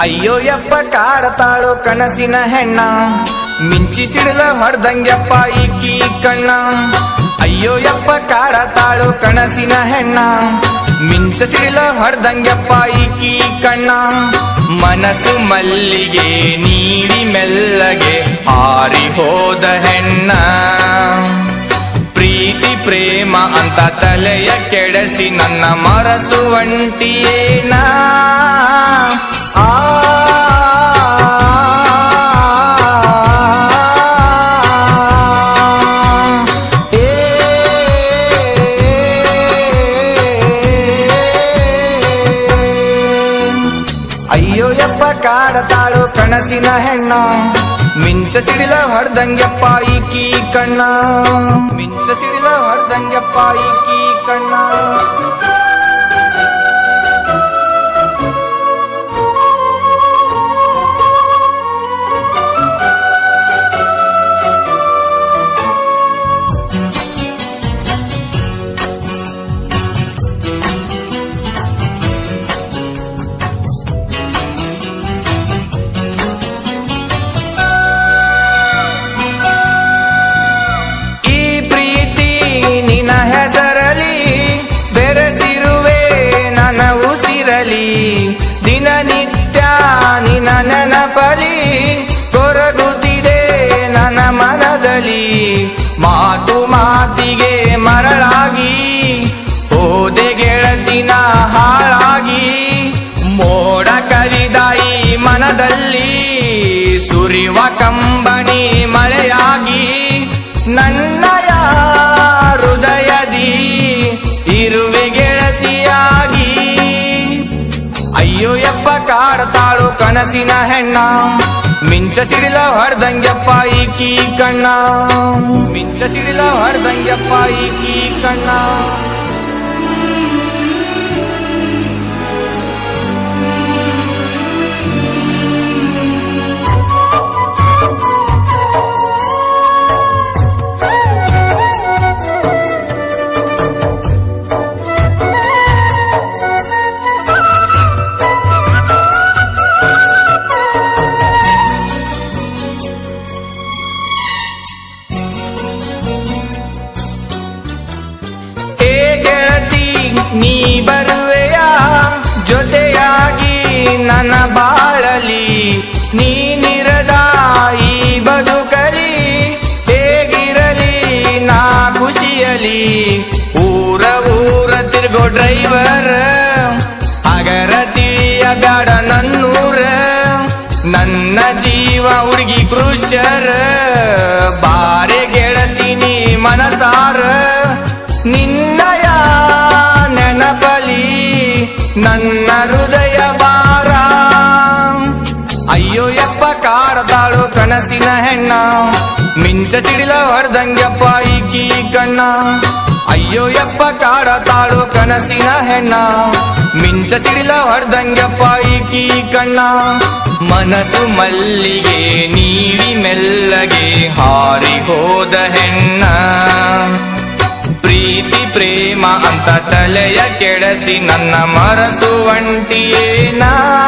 ಅಯ್ಯೋ ಯಪ್ಪ ಕಾಡತಾಳು ಕನಸಿನ ಹೆಣ್ಣ. ಮಿಂಚಿ ಸಿಡಿಲ ಹೊಡ್ದಂಗ್ಯಪ್ಪ ಈಕಿ ಕಣ್ಣ ಅಯ್ಯೋ ಯಪ್ಪ ಕಾಡತಾಳು ಕನಸಿನ ಹೆಣ್ಣ. ಮಿಂಚ ಸಿಡಿಲ ಹೊಡ್ದಂಗ್ಯಪ್ಪ ಈಕಿ ಕಣ್ಣ ಮನಸ್ಸು ಮಲ್ಲಿಗೆ ನೀಡಿ ಮೆಲ್ಲಗೆ ಹಾರಿ ಹೋದ ಹೆಣ್ಣ. ಪ್ರೀತಿ, ಪ್ರೇಮ ಅಂತ ತಲೆಯ ಕೆಡಸಿ ನನ್ನ ಮರಸು ಒಂಟಿಯೇನ? ಅಯ್ಯೋ ಯಪ್ಪ ಕಾಡತಾಳು ಕನಸಿನ ಹೆಣ್ಣ ಮಿಂಚ ಸಿಡಿಲ ಹೊಡ್ದಂಗ್ಯಪ್ಪ ಈಕಿ ಕಣ್ಣ ಮಿಂಚ ಸಿಡಿಲ ಹೊಡ್ದಂಗ್ಯಪ್ಪ ಈಕಿ ಕಣ್ಣ ಮಾತಿಗೆ ಮರಳಾಗಿ ಓದೆ ಗೆಳತಿನ ಹಾಳಾಗಿ, ಮೋಡ ಕಲಿದಾಯಿ ಮನದಲ್ಲಿ ಸುರಿವ ಕಂಬನಿ ಮಳೆಯಾಗಿ ನನ್ನಯ ಹೃದಯದಿ ಇರುವೆ ಗೆಳತಿಯಾಗಿ. ಅಯ್ಯೋ ಯಪ್ಪ ಕಾಡತಾಳು ಕನಸಿನ ಹೆಣ್ಣ. ಮಿಂಚ ಸಿಡಿಲ ಹೊಡ್ದಂಗ್ಯಪ್ಪ ಈಕಿ ಕಣ್ಣ. ಮಿಂಚ ಸಿಡಿಲ ಹೊಡ್ದಂಗ್ಯಪ್ಪ ಈಕಿ ಕಣ್ಣ. ಬೇಡ ನನ್ನೂರ. ನನ್ನ ಜೀವ ಹುಡುಗಿ ಕೃಷ್ಯರ ಬಾರೆ ಗೆಳತೀನಿ ಮನಸಾರ. ನಿನ್ನಯ ನೆನಪಲಿ? ನನ್ನ ಹೃದಯ ಬಾರ ಅಯ್ಯೋ, ಯಪ್ಪ ಕಾಡದಾಳು ಕನಸಿನ ಹೆಣ್ಣ. ಮಿಂಚ ಸಿಡಿಲ ಹೊಡ್ದಂಗ್ಯಪ್ಪ ಈಕಿ ಕಣ್ಣ. ಅಯ್ಯೋ ಯಪ್ಪ ಕಾಡತಾಳು ಕನಸಿನ ಹೆಣ್ಣ. ಮಿಂಚ ಸಿಡಿಲ ಹೊಡೆದಂಗಪ್ಪ ಈಕಿ ಕಣ್ಣ ಮನಸ್ಸು ಮಲ್ಲಿಗೆ ನೀಡಿ ಮೆಲ್ಲಗೆ ಹಾರಿ ಹೋದ ಹೆಣ್ಣ. ಪ್ರೀತಿ, ಪ್ರೇಮ ಅಂತ ತಲೆಯ ಕೆಡಸಿ ನನ್ನ ಮರತು ಒಂಟಿಯೇನಾ?